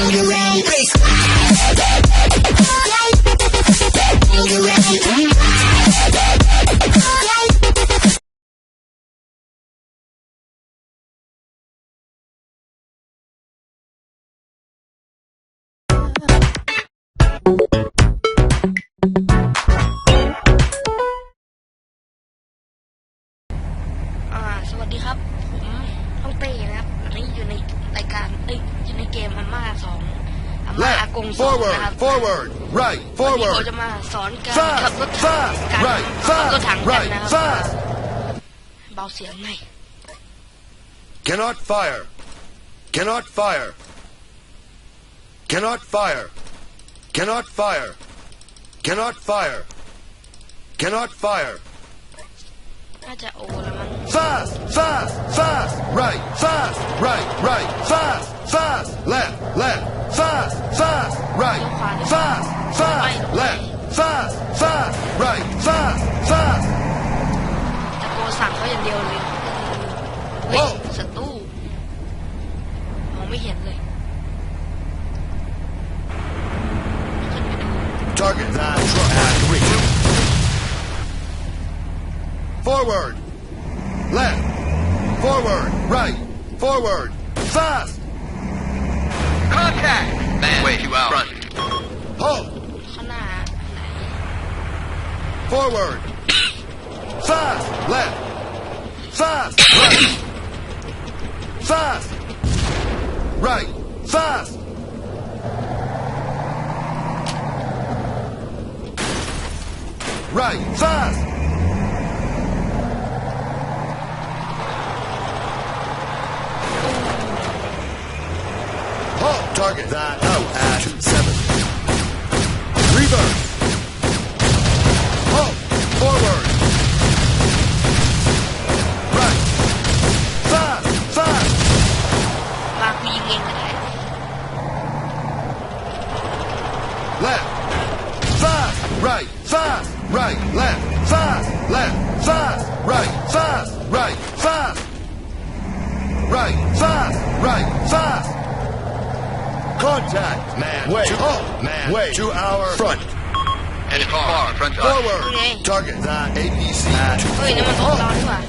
Wondering. นะครับ forward, forward, right, วันนี้ forward, เขาจะมาสอนการ fast, ขับรถถัง fast, การ right, ขับรถ fast, ถังกัน right, นะครับ fast. เบาเสียงหน่อย Cannot fire. Cannot fire. Cannot fire. Cannot fire. Cannot fire. Cannot fire. น่าจะโอแล้วมั้ง Fast, fast, fast, right, fast, right, right, fast, fast, left, left, fast, fast, right, fast, fast, left, fast, fast, right, fast, fast. ตะโกนสั่งเขาอย่างเดียวเลยเฮ้ย โอ้ ศัตรูมองไม่เห็นเลยขึ้นไปดู Target that truck at three. Forward. Left. Forward. Right. Forward. Fast. Attack! Man, Wait, you out. Front. Halt! Forward! Fast! Left! Fast! Left! Fast! Right! Fast! Right! Fast! Target nine oh at seven. Reverse. Halt. Forward. Right. Five. Five. Left. Five. Right. Five. Right. Left. Five. Left. Five. Right. Five. Right. Five. Right. Five. Right. Five. Contact. Man. Wait. Halt. Man. Wait. To our front. And car, front to us. Forward. Okay. Target that APC at เฮ้ยนั่นมันรถเรา halt. ดีกว่า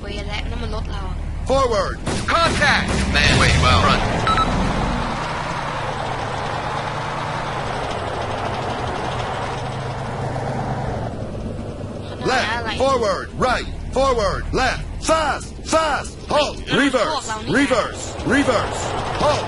เว้ยและนั่นมันรถเรา Forward. Contact! Man, wait, you out. Front. ข้างหน้าอะไร Left. Forward. Right. Forward. Left. Fast. Fast. Halt. Wait, no, no, Reverse. talk loud, yeah. Reverse. Reverse. Halt.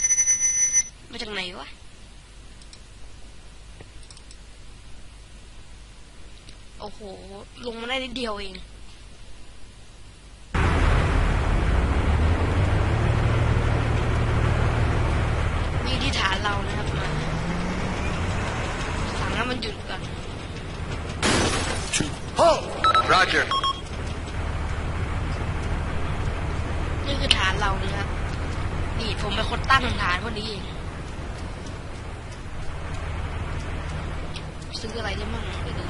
หลงมาได้นิดเดียวเองนี่ที่ฐานเรานะครับมาสั่งให้มันหยุดก่อน Halt. Roger. นี่คือฐานเรานะครับนี่ผมเป็นคนตั้งฐานพวกนี้เองซื้ออะไรได้มั่งไปดู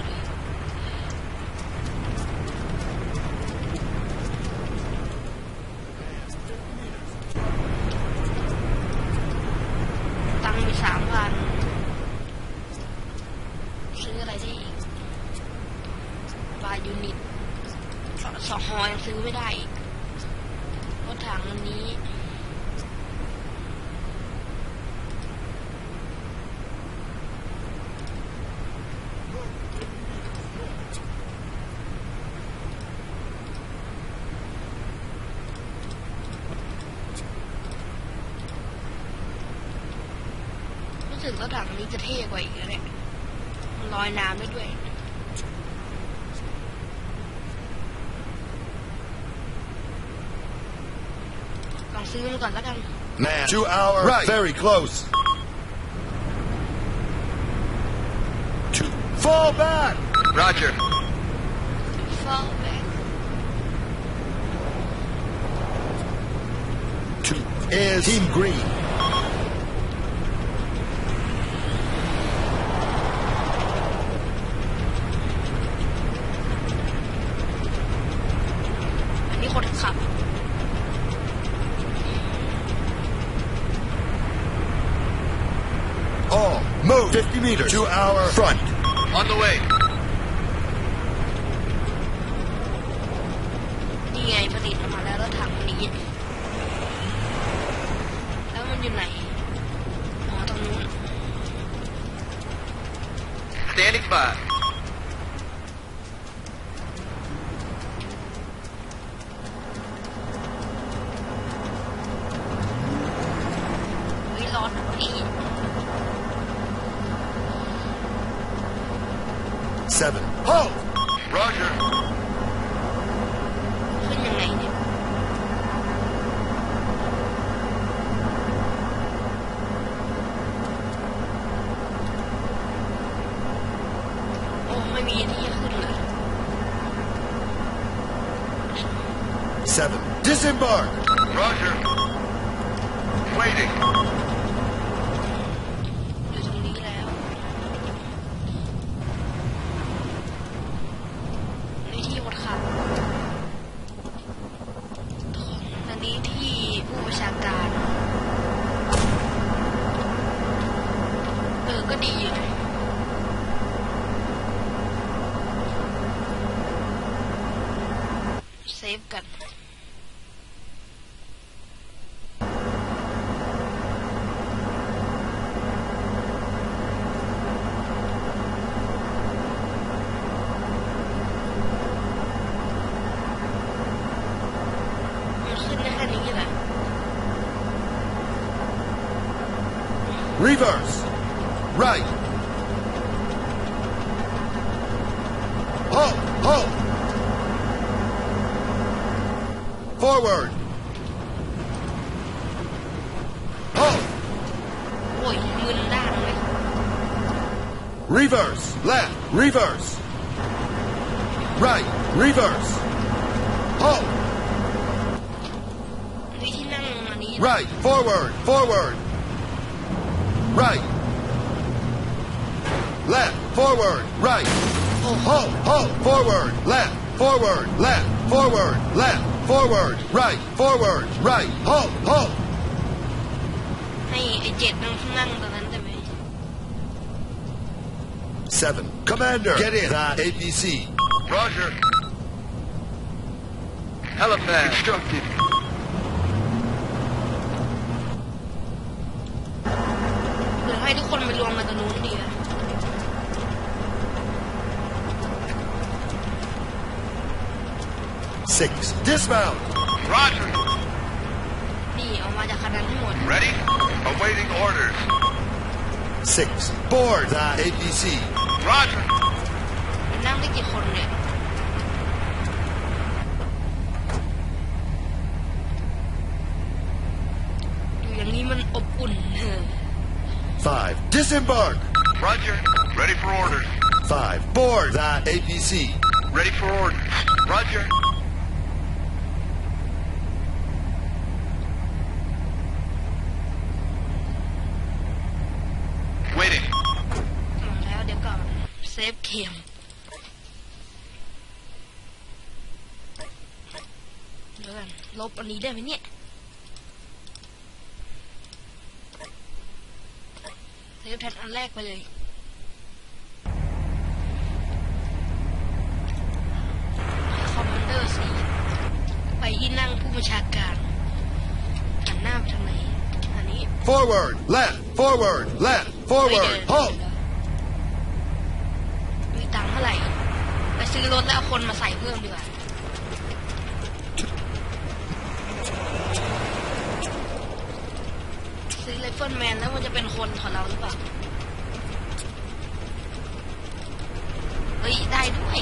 จะเท่กว่าอีกเลยลอยน้ำได้ด้วยลองซื้อมันก่อนแล้วกัน Man, two hours, right. very close. Two. Fall back. Roger. Fall back. Two is Team Green. The way. นี่ไงผลิตออกมาแล้วรถถังนี้ แล้วมันอยู่ไหน อ๋อตรงนู้น Standing by. Save करना है Reverse. forward. Reverse, left, reverse. Right, reverse. Halt. Right, forward, forward. Right. Left, forward, right. Halt, halt, forward, left, forward, left, forward, left Forward. Right. Forward. Right. Halt. Halt. ให้ไอเจ็ดนั่งนั่งตรงนั้นได้ไหม Seven. Commander. Get in. That APC. Roger. Helipad. Constructed. six. Dismount. Roger. Ready? Awaiting orders. Six. Board ah, the ABC. Roger. Five. Disembark. Roger. Ready for orders. Five. Board ah, uh, ABC. Ready for orders. Roger. ฟเข็มเดี๋ยวกันลบอันนี้ได้ไหมเนี่ยเซฟแพทอันแรกไปเลยคอมมานเดอร์สีไปที่นั่งผู้บัญชาการหันหน้าไปทางไหนอันนี้ Forward. Left. Forward. Left. ไม่ Forward. เดิน Halt. ไหร่ไปซื้อรถแล้วเอาคนมาใส่เพิ่มดีกว่าซื้อไรเฟิลแมนแล้วมันจะเป็นคนของเราหรือเปล่า เฮ้ย ได้ด้วย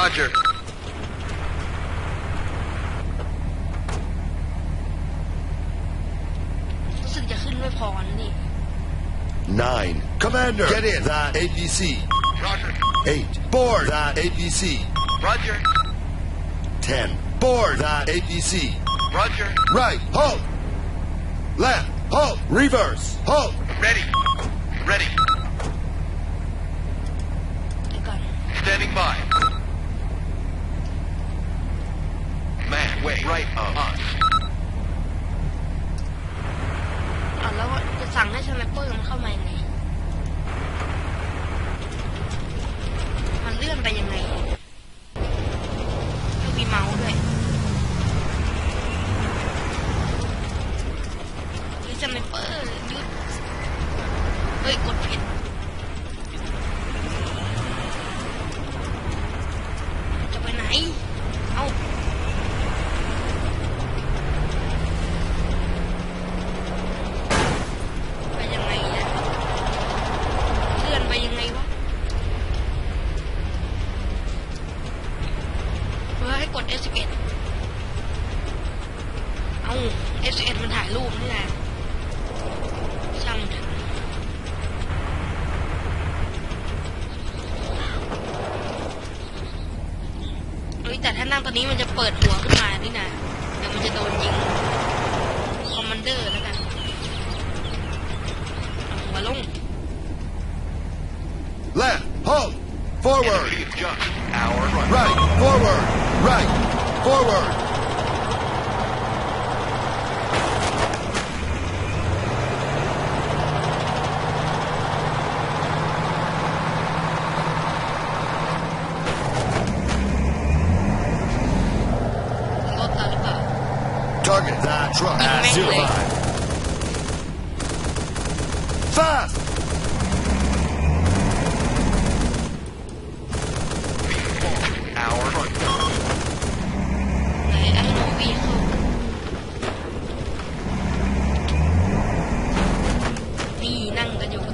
Roger. Nine. Commander. Get in. The A B C. Roger. Eight. Board. The A B C. Roger. Ten. Board. The A B C. Roger. Right. Halt. Left. Halt. Reverse. Halt. กด S11 เอา S11 มันถ่ายรูปนี่แหละช่างมันเถอะเฮ้ยแต่ถ้านั่งตอนนี้มันจะเปิดหัวขึ้นมานี่นะเดี๋ยวมันจะโดนยิง คอมมานเดอร์แล้วกันเอาหัวลง Left. Halt. Forward. Enemy just our front. Right. Forward. Right. Forward. Target that truck zero five. Fast!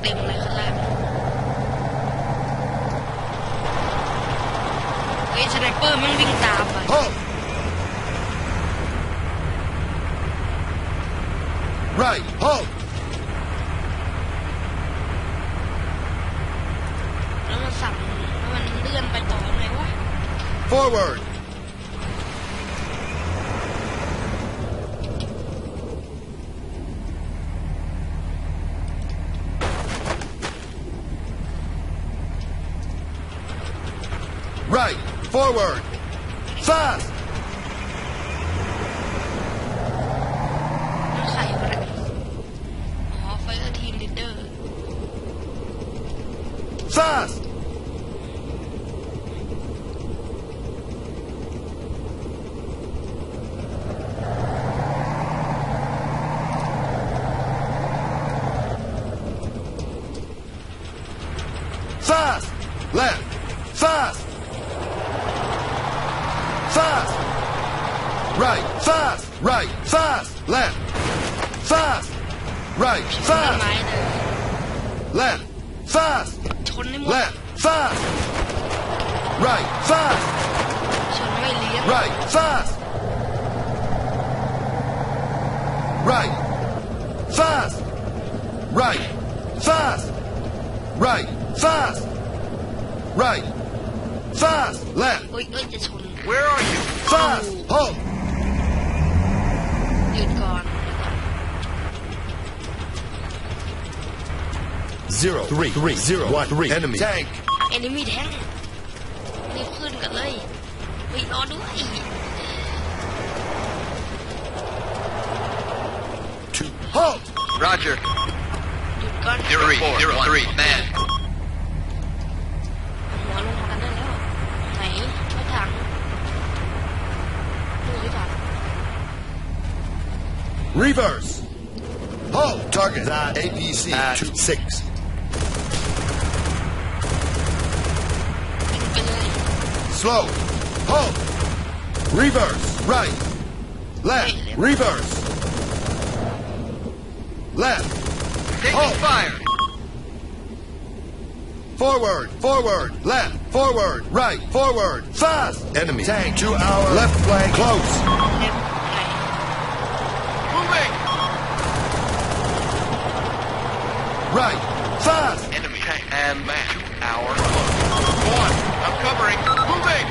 ต็มเลยข้างล่างเฮ้ยสไนเปอร์มันวิ่ง Right. Forward. Fast. Right, fast. Right, fast. Right, fast. Right, fast. Right, fast. Right, fast. Left. Where are you? Fast. Oh. Halt. Gone. Zero, three, three, zero, one, three. Enemy. Tank. Enemy tank. ขึ้นกันเลยเฮ้ยรอด้วย To halt! Roger. หยุดก่อน Zero four, zero three, man. หัวลงมากันได้แล้ว Reverse. Halt. Target APC six. Slow. Halt. Reverse. Right. Left. Reverse. Left. Taking fire. Forward, forward, left, forward, right, forward, fast! Enemy tank to our left flank, close! Moving! Right, fast! Enemy tank and man to our close. One, I'm covering. Moving.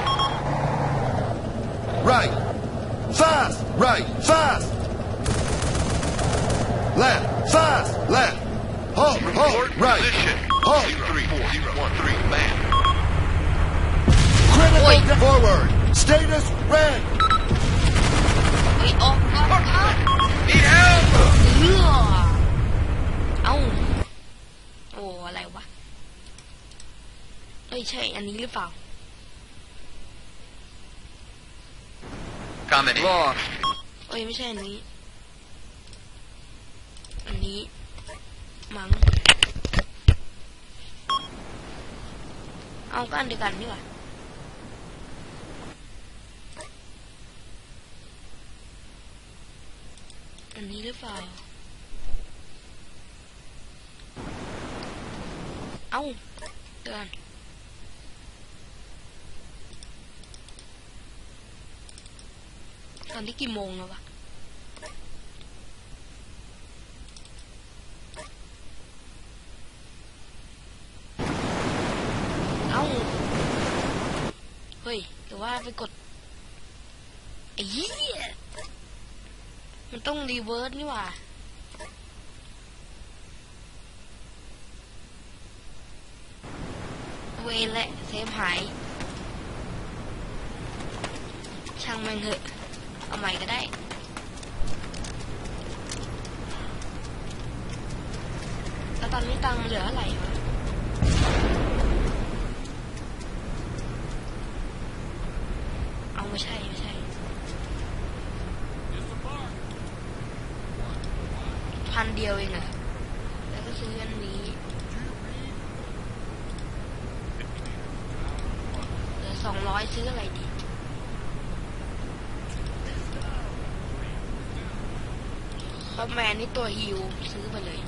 Right, fast, right, fast. Left, fast, left. Halt, halt, Report right. position. Halt. Zero, three, four, zero, one, three, man. Critical Oi. forward. Status red. เฮ้ยออกออกออก Need help. เอื้อเอ้า โอ้ อะไรวะ เอ้ย ใช่ อันนี้หรือเปล่า Comment lost. เอ้ยไม่ใช่อันนี้ อันนี้ มั้งเอาก็อันเดียวกันนี่ว่าอันนี้หรือเปล่า เอาเตือน ตอนที่กี่โมงแล้ววะ เอ้า เฮ้ยแต่ว่าไปกดไอ้เหี้ยมันต้องรีเวิร์สนี่หว่า เวนแหละเซฟหาย ช่างแม่งเหอะ เอาให ม่ก็ได้ แล้วตอนนี้ตังเหลือเท่าไรวะเอาไม่ใช่ไม่ใช่พันเดียวเองอะแล้วก็ซื้ออันนี้เหลือสองร้อยซื้ออะไรดี คอมแมนนี่ตัวฮิวซื้อไปเลย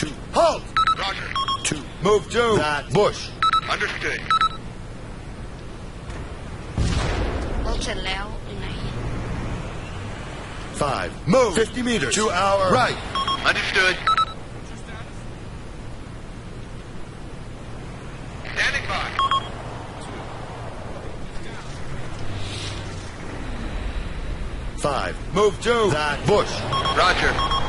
To halt. Roger. To move to that bush. Understood. รถเสร็จแล้วอยู่ไหน Five. Move. 50 meters. To our right. Understood. Five. Move to that bush. Roger.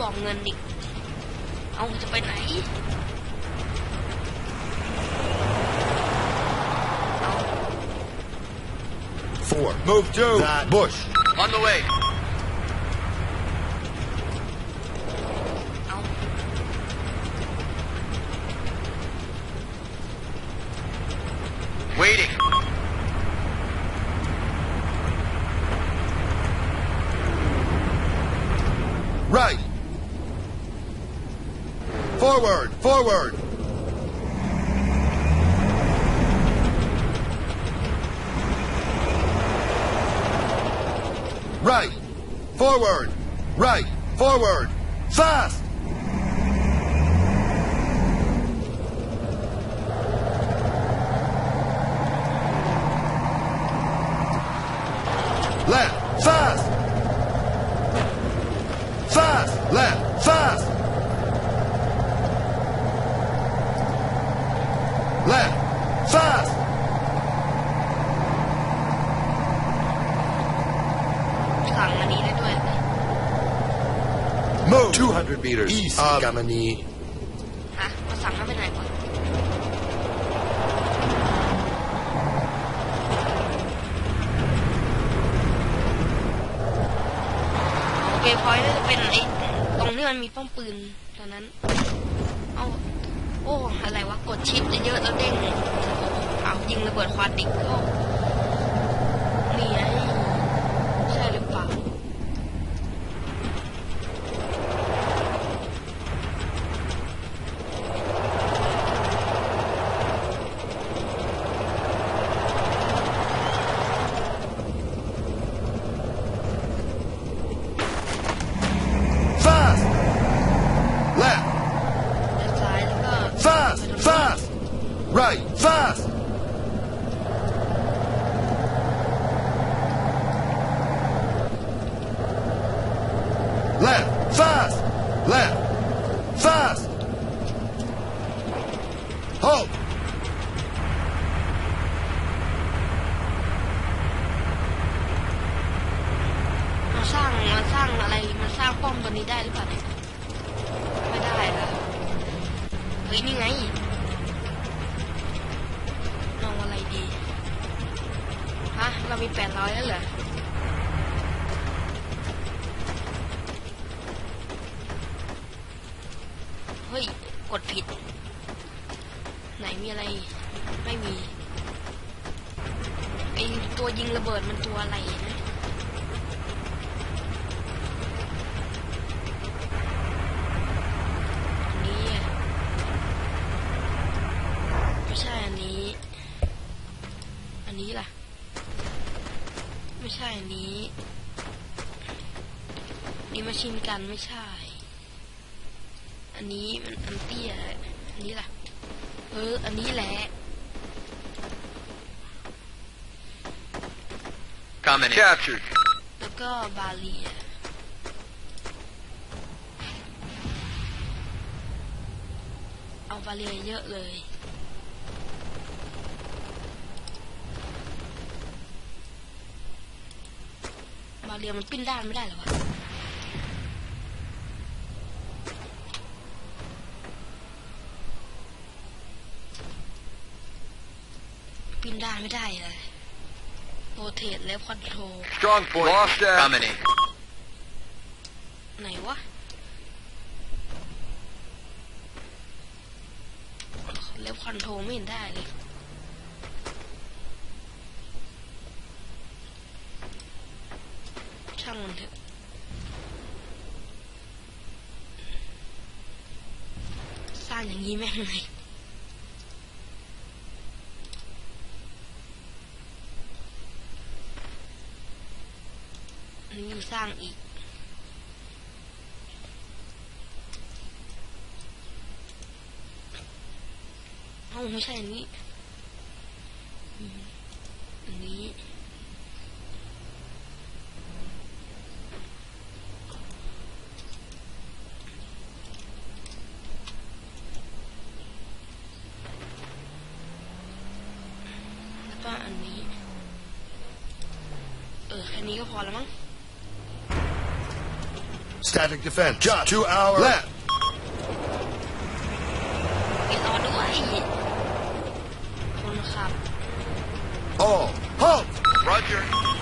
บอกเงินอีก เอาจะไปไหนเอา Four. Move to that bush. On the way. Forward. Right. Forward. Right. Forward. Fast. 200 meters. East. Um, Gamani. ฮะมาสั่งให้ไปไหนก่อนโอเคพอยต์น่าจะเป็นไอ้ตรงที่มันมีป้อมปืนตอนนั้น เอาโอ้อะไรวะกดชิปเยอะแล้วเด้งเอายิงระเบิดควาติกเข้านี่ไงใช่หรือเปล่า fast, left, ด้านซ้ายแล้วก็ fast, fast, right, fast, left, fast, left, fast, halt, มาสร้างมาสร้างอะไรมาสร้างป้อมตัวนี้ได้หรือเปล่าเนี่ยไม่ได้แล้วเฮ้ยนี่ไงลองอะไรดีฮะเรามีแปดร้อยแล้วเหรอเฮ้ยกดผิด ไหนมีอะไรไม่มีไอตัวยิงระเบิดมันตัวอะไรนะ อันนี้อะไม่ใช่อันนี้ อันนี้ล่ะ ไม่ใช่อันนี้ นี่มาชิน กันไม่ใช่ อันนี้มันอันเตี้ยอันนี้ล่ะ เออ อันนี้แหละ Coming in. Captured. แล้วก็บาเลียเอาบาเลียเยอะเลยบาเลียมันปิ้นด้านไม่ได้เหรอวะ ปิ้นด้านไม่ได้เลยโรเทตแล้วคอนโทร Strong point. Lost that. Coming in. ไหนวะเล็บคอนโทรไม่เห็นได้เลย ช่างมันเถอะสร้างอย่างนี้แม่งเลยอันนี้ สร้างอีก เอ้าไม่ใช่อันนี้ อันนี้ แล้วก็อันนี้ เออ แค่นี้ก็พอแล้วมั้ง Static defense. Just to our left. All. Halt! Roger.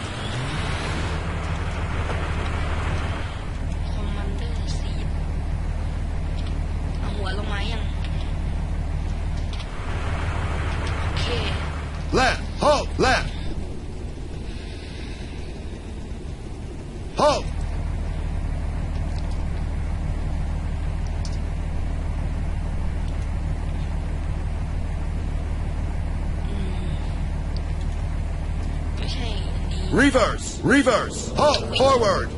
Reverse, halt, forward,